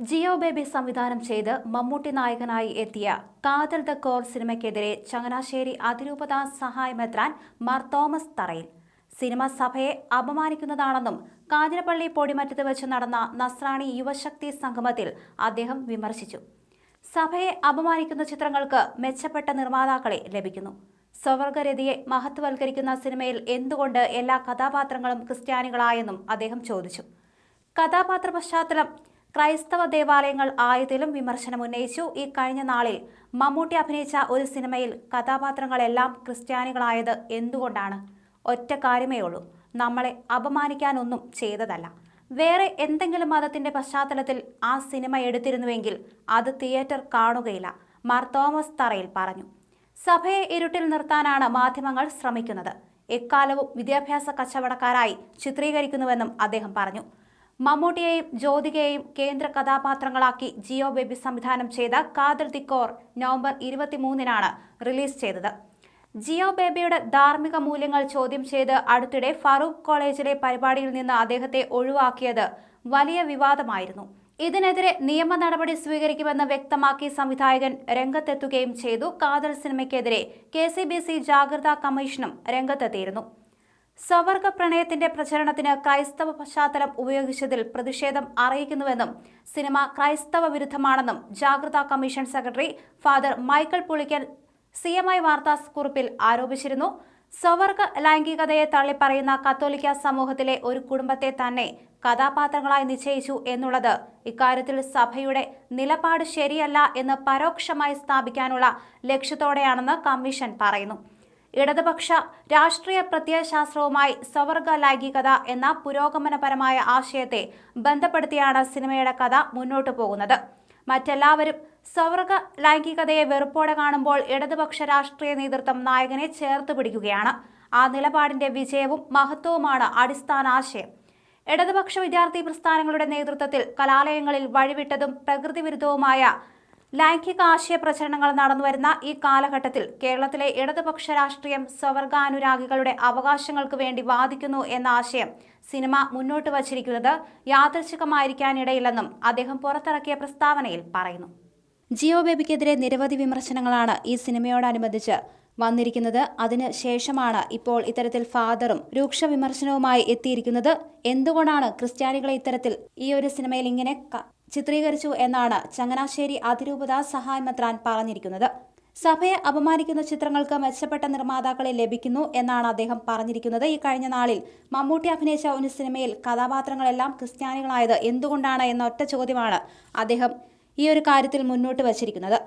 ജിയോ ബേബി സംവിധാനം ചെയ്ത് മമ്മൂട്ടി നായകനായി എത്തിയ കാതൽ ദ കോർ സിനിമയ്ക്കെതിരെ ചങ്ങനാശ്ശേരി അതിരൂപത സഹായമെത്രാൻ മാർ തോമസ് തറയിൽ. സിനിമ സഭയെ അപമാനിക്കുന്നതാണെന്നും കാഞ്ഞിരപ്പള്ളി പൊടിമറ്റത്ത് വെച്ച് നടന്ന നസ്രാണി യുവശക്തി സംഗമത്തിൽ അദ്ദേഹം വിമർശിച്ചു. സഭയെ അപമാനിക്കുന്ന ചിത്രങ്ങൾക്ക് മെച്ചപ്പെട്ട നിർമ്മാതാക്കളെ ലഭിക്കുന്നു. സ്വവർഗരതിയെ മഹത്വവൽക്കരിക്കുന്ന സിനിമയിൽ എന്തുകൊണ്ട് എല്ലാ കഥാപാത്രങ്ങളും ക്രിസ്ത്യാനികളായെന്നും അദ്ദേഹം ചോദിച്ചു. കഥാപാത്ര പശ്ചാത്തലം ക്രൈസ്തവ ദേവാലയങ്ങൾ ആയതിലും വിമർശനം ഉന്നയിച്ചു. ഈ കഴിഞ്ഞ നാളിൽ മമ്മൂട്ടി അഭിനയിച്ച ഒരു സിനിമയിൽ കഥാപാത്രങ്ങളെല്ലാം ക്രിസ്ത്യാനികളായത് എന്തുകൊണ്ടാണ്? ഒറ്റ കാര്യമേ ഉള്ളൂ. നമ്മളെ അപമാനിക്കാനൊന്നും ചെയ്തതല്ല. വേറെ എന്തെങ്കിലും മതത്തിന്റെ പശ്ചാത്തലത്തിൽ ആ സിനിമ എടുത്തിരുന്നുവെങ്കിൽ അത് തിയേറ്റർ കാണുകയില്ല മാർ തോമസ് തറയിൽ പറഞ്ഞു. സഭയെ ഇരുട്ടിൽ നിർത്താനാണ് മാധ്യമങ്ങൾ ശ്രമിക്കുന്നത്. എക്കാലവും വിദ്യാഭ്യാസ കച്ചവടക്കാരായി ചിത്രീകരിക്കുന്നുവെന്നും അദ്ദേഹം പറഞ്ഞു. മമ്മൂട്ടിയെയും ജ്യോതികയെയും കേന്ദ്ര കഥാപാത്രങ്ങളാക്കി ജിയോ ബേബി സംവിധാനം ചെയ്ത കാതൽ തിക്കോർ നവംബർ ഇരുപത്തിമൂന്നിനാണ് റിലീസ് ചെയ്തത്. ജിയോ ബേബിയുടെ ധാർമ്മിക മൂല്യങ്ങൾ ചോദ്യം ചെയ്ത് അടുത്തിടെ ഫറൂഖ് കോളേജിലെ പരിപാടിയിൽ നിന്ന് അദ്ദേഹത്തെ ഒഴിവാക്കിയത് വലിയ വിവാദമായിരുന്നു. ഇതിനെതിരെ നിയമ നടപടി സ്വീകരിക്കുമെന്ന് വ്യക്തമാക്കി സംവിധായകൻ രംഗത്തെത്തുകയും ചെയ്തു. കാതൽ സിനിമയ്ക്കെതിരെ കെ സി ബി സി ജാഗ്രതാ കമ്മീഷനും രംഗത്തെത്തിയിരുന്നു. സ്വവർഗ പ്രണയത്തിന്റെ പ്രചരണത്തിന് ക്രൈസ്തവ പശ്ചാത്തലം ഉപയോഗിച്ചതിൽ പ്രതിഷേധം അറിയിക്കുന്നുവെന്നും സിനിമ ക്രൈസ്തവ വിരുദ്ധമാണെന്നും ജാഗ്രതാ commission secretary father Michael Pulickal C M I വാർത്താക്കുറിപ്പിൽ ആരോപിച്ചിരുന്നു. സവർഗ ലൈംഗികതയെ തള്ളിപ്പറയുന്ന കത്തോലിക്ക സമൂഹത്തിലെ ഒരു കുടുംബത്തെ തന്നെ കഥാപാത്രങ്ങളായി നിശ്ചയിച്ചു എന്നുള്ളത് ഇക്കാര്യത്തിൽ സഭയുടെ നിലപാട് ശരിയല്ല എന്ന് പരോക്ഷമായി സ്ഥാപിക്കാനുള്ള ലക്ഷ്യത്തോടെയാണെന്ന് കമ്മീഷൻ പറയുന്നു. ഇടതുപക്ഷ രാഷ്ട്രീയ പ്രത്യയശാസ്ത്രവുമായി സ്വവർഗ ലൈംഗികത എന്ന പുരോഗമനപരമായ ആശയത്തെ ബന്ധപ്പെടുത്തിയാണ് സിനിമയുടെ കഥ മുന്നോട്ടു പോകുന്നത്. മറ്റെല്ലാവരും സ്വവർഗ ലൈംഗികതയെ വെറുപ്പോടെ കാണുമ്പോൾ ഇടതുപക്ഷ രാഷ്ട്രീയ നേതൃത്വം നായകനെ ചേർത്ത് പിടിക്കുകയാണ്. ആ നിലപാടിന്റെ വിജയവും മഹത്വവുമാണ് അടിസ്ഥാന ആശയം. ഇടതുപക്ഷ വിദ്യാർത്ഥി പ്രസ്ഥാനങ്ങളുടെ നേതൃത്വത്തിൽ കലാലയങ്ങളിൽ വഴിവിട്ടതും പ്രകൃതി വിരുദ്ധവുമായ ലൈംഗിക ആശയ പ്രചരണങ്ങൾ നടന്നുവരുന്ന ഈ കാലഘട്ടത്തിൽ കേരളത്തിലെ ഇടതുപക്ഷ രാഷ്ട്രീയം സ്വവർഗാനുരാഗികളുടെ അവകാശങ്ങൾക്ക് വേണ്ടി വാദിക്കുന്നു എന്ന ആശയം സിനിമ മുന്നോട്ട് വച്ചിരിക്കുന്നത് യാദൃച്ഛികമായിരിക്കാനിടയില്ലെന്നും അദ്ദേഹം പുറത്തിറക്കിയ പ്രസ്താവനയിൽ പറയുന്നു. ജിയോ ബേബിക്കെതിരെ നിരവധി വിമർശനങ്ങളാണ് ഈ സിനിമയോടനുബന്ധിച്ച് വന്നിരിക്കുന്നത്. അതിന് ശേഷമാണ് ഇപ്പോൾ ഇത്തരത്തിൽ ഫാദറും രൂക്ഷ വിമർശനവുമായി എത്തിയിരിക്കുന്നത്. എന്തുകൊണ്ടാണ് ക്രിസ്ത്യാനികളെ ഇത്തരത്തിൽ ഈ ഒരു സിനിമയിൽ ഇങ്ങനെ ചിത്രീകരിച്ചു എന്നാണ് ചങ്ങനാശ്ശേരി അതിരൂപത സഹായമെത്രാൻ പറഞ്ഞിരിക്കുന്നത്. സഭയെ അപമാനിക്കുന്ന ചിത്രങ്ങൾക്ക് മെച്ചപ്പെട്ട നിർമ്മാതാക്കളെ ലഭിക്കുന്നു എന്നാണ് അദ്ദേഹം പറഞ്ഞിരിക്കുന്നത്. ഈ കഴിഞ്ഞ നാളിൽ മമ്മൂട്ടി അഭിനയിച്ച ഒരു സിനിമയിൽ കഥാപാത്രങ്ങളെല്ലാം ക്രിസ്ത്യാനികളായത് എന്തുകൊണ്ടാണ് എന്ന ഒറ്റ ചോദ്യമാണ് അദ്ദേഹം ഈ ഒരു കാര്യത്തിൽ മുന്നോട്ട് വച്ചിരിക്കുന്നത്.